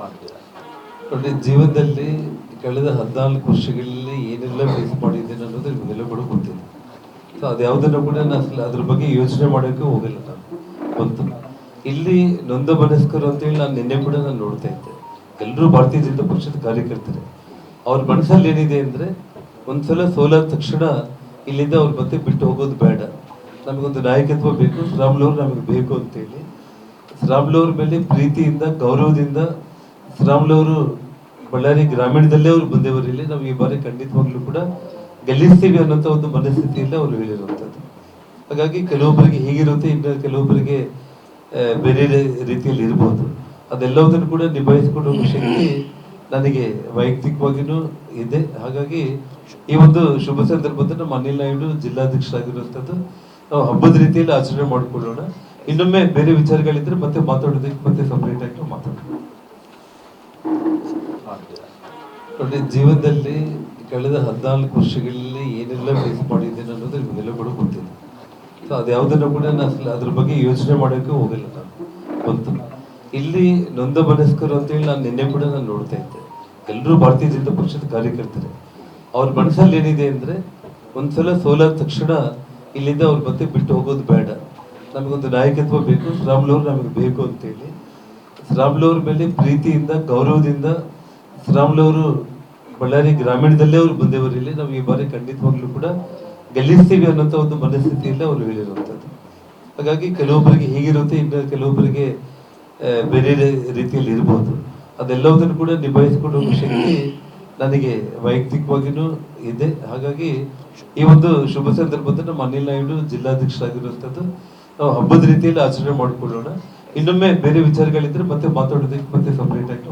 ಮಾಡ್ತೀರಾ ನೋಡಿ, ಜೀವನದಲ್ಲಿ ಕಳೆದ ಹದಿನಾಲ್ಕು ವರ್ಷಗಳಲ್ಲಿ ಏನೆಲ್ಲ ಫೇಸ್ ಮಾಡಿದ್ದೀನಿ ಅನ್ನೋದು ನಿಮಗೆಲ್ಲ ಗೊತ್ತಿದೆ. ಸೊ ಅದ್ಯಾವುದನ್ನು ಕೂಡ ನಾನು ಅದ್ರ ಬಗ್ಗೆ ಯೋಚನೆ ಮಾಡೋಕ್ಕೆ ಹೋಗಿಲ್ಲ ನಾನು. ಗೊತ್ತು? ಇಲ್ಲಿ ನೊಂದ ಮನಸ್ಕರು ಅಂತೇಳಿ ನಾನು ನಿನ್ನೆ ಕೂಡ ನಾನು ನೋಡ್ತಾ ಇದ್ದೆ. ಎಲ್ಲರೂ ಭಾರತೀಯ ಜನತಾ ಪಕ್ಷದ ಕಾರ್ಯಕರ್ತರೆ. ಅವ್ರ ಮನಸ್ಸಲ್ಲಿ ಏನಿದೆ ಅಂದರೆ, ಒಂದ್ಸಲ ಸೋಲಾದ ತಕ್ಷಣ ಇಲ್ಲಿಂದ ಅವ್ರ ಮತ್ತೆ ಬಿಟ್ಟು ಹೋಗೋದು ಬೇಡ. ನಮಗೊಂದು ನಾಯಕತ್ವ ಬೇಕು ಶ್ರಾಮ್ಲವ್ರು ನಮಗೆ ಬೇಕು ಅಂತೇಳಿ. ಶ್ರಾಮ್ಲವ್ರ ಮೇಲೆ ಪ್ರೀತಿಯಿಂದ, ಗೌರವದಿಂದ ಶ್ರಾಮ್ಲವರು ಬಳ್ಳಾರಿ ಗ್ರಾಮೀಣದಲ್ಲೇ ಅವರು ಬಂದವರು ಇಲ್ಲಿ. ನಾವು ಈ ಬಾರಿ ಖಂಡಿತವಾಗ್ಲೂ ಕೂಡ ಗೆಲ್ಲಿಸ್ತೀವಿ ಅನ್ನೋಂಥ ಒಂದು ಮನಸ್ಥಿತಿಯಲ್ಲಿ ಅವರು ಹೇಳಿರುವಂಥದ್ದು. ಹಾಗಾಗಿ ಕೆಲವೊಬ್ಬರಿಗೆ ಹೀಗಿರುತ್ತೆ, ಇನ್ನು ಕೆಲವೊಬ್ಬರಿಗೆ ಬೇರೆ ರೀತಿಯಲ್ಲಿ ಇರ್ಬೋದು. ಅದೆಲ್ಲವುದನ್ನು ಕೂಡ ನಿಭಾಯಿಸಿಕೊಂಡು ಶಕ್ತಿ ನನಗೆ ವೈಯಕ್ತಿಕವಾಗಿಯೂ ಇದೆ. ಹಾಗಾಗಿ ಈ ಒಂದು ಶುಭ ಸಂದರ್ಭದಲ್ಲಿ ನಮ್ಮ ಅನಿಲ್ ನಾಯ್ಡು ಜಿಲ್ಲಾಧ್ಯಕ್ಷರಾಗಿರುವಂಥದ್ದು, ನಾವು ಹಬ್ಬದ ರೀತಿಯಲ್ಲಿ ಆಚರಣೆ ಮಾಡಿಕೊಳ್ಳೋಣ. ಇನ್ನೊಮ್ಮೆ ಬೇರೆ ವಿಚಾರಗಳಿದ್ರೆ ಮತ್ತೆ ಮಾತಾಡೋದಕ್ಕೆ ಮತ್ತೆ ಸಪ್ರೇಟ್ ಆಗಿ ಮಾತಾಡೋಣ ಮಾಡ್ತೀರಾ ನೋಡಿ, ಜೀವನದಲ್ಲಿ ಕಳೆದ ಹದಿನಾಲ್ಕು ವರ್ಷಗಳಲ್ಲಿ ಏನೆಲ್ಲ ಫೇಸ್ ಮಾಡಿದ್ದೇನೆ ಅನ್ನೋದು ನಿಮಗೆಲ್ಲ ಕೂಡ ಗೊತ್ತಿದೆ. ಸೊ ಅದ್ಯಾವುದನ್ನು ಕೂಡ ನಾನು ಅದ್ರ ಬಗ್ಗೆ ಯೋಚನೆ ಮಾಡೋಕ್ಕೆ ಹೋಗಿಲ್ಲ ನಾನು. ಒಂದು ಇಲ್ಲಿ ನೊಂದ ಮನಸ್ಕರು ಅಂತೇಳಿ ನಾನು ನಿನ್ನೆ ಕೂಡ ನಾನು ನೋಡ್ತಾ ಇದ್ದೆ. ಎಲ್ಲರೂ ಭಾರತೀಯ ಜನತಾ ಪಕ್ಷದ ಕಾರ್ಯಕರ್ತರೆ. ಅವ್ರ ಮನಸ್ಸಲ್ಲಿ ಏನಿದೆ ಅಂದರೆ, ಒಂದ್ಸಲ ಸೋಲಾದ ತಕ್ಷಣ ಇಲ್ಲಿಂದ ಅವ್ರ ಮತ್ತೆ ಬಿಟ್ಟು ಹೋಗೋದು ಬೇಡ. ನಮಗೊಂದು ನಾಯಕತ್ವ ಬೇಕು. ಶ್ರಾಮ್ಲವ್ರು ನಮಗೆ ಬೇಕು ಅಂತೇಳಿ. ಶ್ರಾಮ್ಲವ್ರ ಮೇಲೆ ಪ್ರೀತಿಯಿಂದ, ಗೌರವದಿಂದ ಶ್ರಾಮ್ಲವರು ಬಳ್ಳಾರಿ ಗ್ರಾಮೀಣದಲ್ಲೇ ಅವ್ರು ಬಂದವರು ಇಲ್ಲಿ. ನಾವು ಈ ಬಾರಿ ಖಂಡಿತವಾಗ್ಲೂ ಕೂಡ ಗೆಲ್ಲಿಸ್ತೀವಿ ಅನ್ನೋಂಥ ಒಂದು ಮನಸ್ಥಿತಿಯಲ್ಲಿ ಅವರು ಹೇಳಿರುವಂಥದ್ದು. ಹಾಗಾಗಿ ಕೆಲವೊಬ್ಬರಿಗೆ ಹೀಗಿರುತ್ತೆ, ಇನ್ನು ಕೆಲವೊಬ್ಬರಿಗೆ ಬೇರೆ ರೀತಿಯಲ್ಲಿ ಇರ್ಬೋದು. ಅದೆಲ್ಲವುದನ್ನು ಕೂಡ ನಿಭಾಯಿಸಿಕೊಂಡು ಶಕ್ತಿ ನನಗೆ ವೈಯಕ್ತಿಕವಾಗಿಯೂ ಇದೆ. ಹಾಗಾಗಿ ಈ ಒಂದು ಶುಭ ಸಂದರ್ಭದಲ್ಲಿ ನಮ್ಮ ಅನಿಲ್ ನಾಯ್ಡು ಜಿಲ್ಲಾಧ್ಯಕ್ಷರಾಗಿರುವಂಥದ್ದು, ನಾವು ಹಬ್ಬದ ರೀತಿಯಲ್ಲಿ ಆಚರಣೆ ಮಾಡಿಕೊಳ್ಳೋಣ. ಇನ್ನೊಮ್ಮೆ ಬೇರೆ ವಿಚಾರಗಳಿದ್ರೆ ಮತ್ತೆ ಮಾತಾಡೋದಕ್ಕೆ ಮತ್ತೆ ಸಪರೇಟ್ ಆಗಿ